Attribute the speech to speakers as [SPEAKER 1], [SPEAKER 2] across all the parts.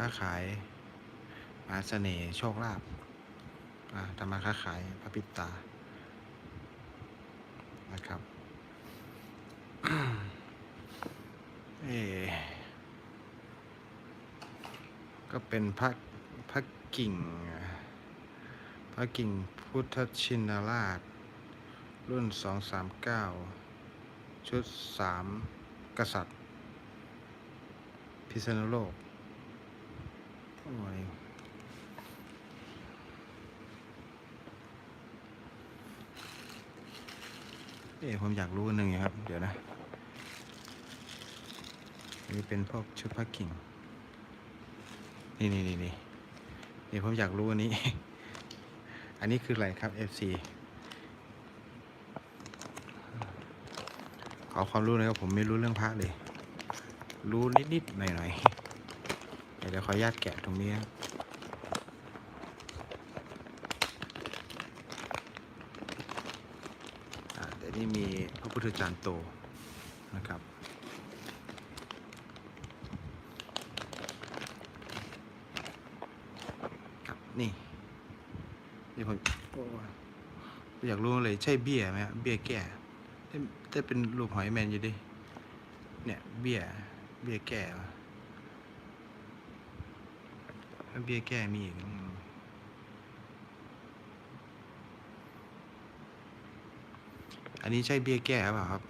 [SPEAKER 1] ค้าขายมหาเสน่ห์โชคลาภทำมาค้าขายพระปิตานะครับเออก็เป็นพระพระกิ่ง พระกิ่งพุทธชินราช รุ่น 239 ชุด 3 กษัตริย์ พิษณุโลก โอ้ย เอ๊ผมอยากรู้นหนึ่งครับ เดี๋ยวนะนนี้เป็นพวกชุดผ้ากิ่ง นี่นี่นี่นี่เดี๋ยวผมอยากรู้อันนี้ อันนี้คืออะไรครับ FC ขอความรู้นะครับผมไม่รู้เรื่องพระเลย รู้นิดๆหน่อยๆเดี๋ยวขออนุญาตแกะตรงนี้ครับอ่าเดี๋ยว นี้มีพระพุทธจารย์โตนะครับครับนี่นี่ผมอยากรู้เลยใช่เบี้ยไหมครับเบี้ยแก่แต่เป็นรูปหอยแมนอยู่ดิเนี่ยเบี้ยเบี้ยแก่เบี้ยแก่มีอีก อันนี้ใช่เบี้ยแก่หรือเปล่าครับ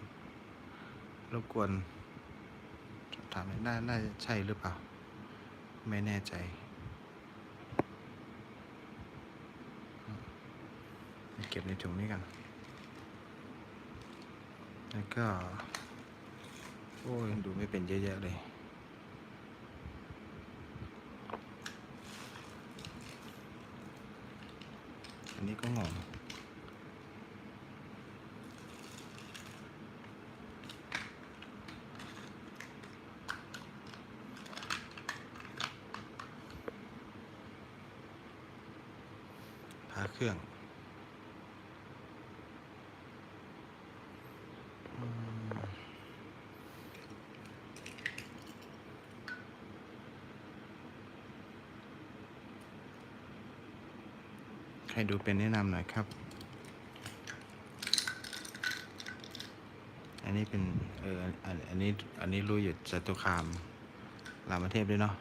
[SPEAKER 1] รบกวนถามหน่อยน่าน่าจะใช่หรือเปล่า ไม่แน่ใจเก็บในถุงนี้กัน แล้วก็ โอ้ย ดูไม่เป็นเยอะๆเลย อันนี้ก็งงพาเครื่องใครดูเป็นแนะนำหน่อยครับ อันนี้เป็น เอออันอันนี้ อันนี้รู้อยู่จตุคาม รามเทพด้วยเนาะ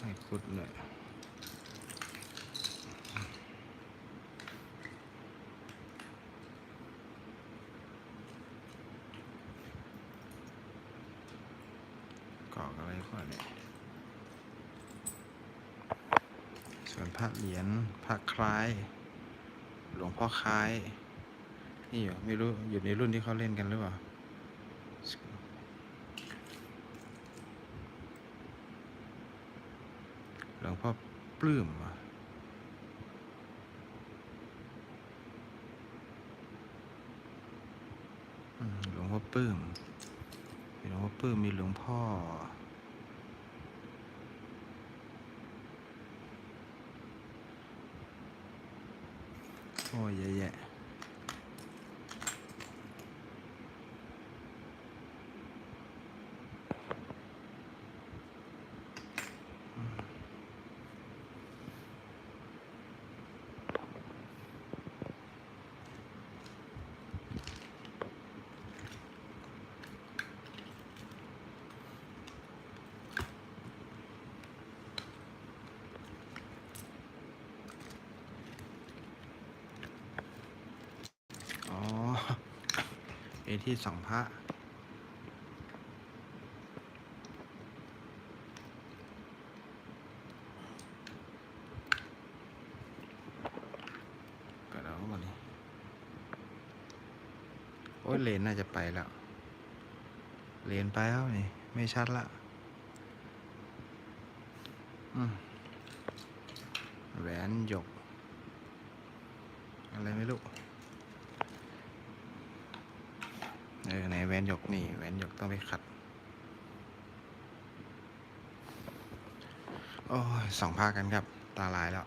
[SPEAKER 1] ให้คุดหน่อย กร อะไรก่อนเนี่ยส่วนพระเหรียญพระคล้าย หลวงพ่อคล้าย นี่อยู่ไม่รู้อยู่ในรุ่นที่เขาเล่นกันหรือเปล่าหลวงพ่อปลื้มอืมหลวงพ่อปลื้มหลวงพ่อปลื้มมีหลวงพ่อ โอ้ยเยอะแยะอืมอ๋อ เอที่สองพระเปิดเอาเข้ามาดิโอ้ยเลนน่าจะไปแล้ว เลนไปแล้วนี่ ไม่ชัดละแหวนหยก อะไรไม่รู้ เออไหนแหวนหยกนี่แหวนหยกต้องไปขัดโอ้ยสองภาคกันครับ ตาลายแล้ว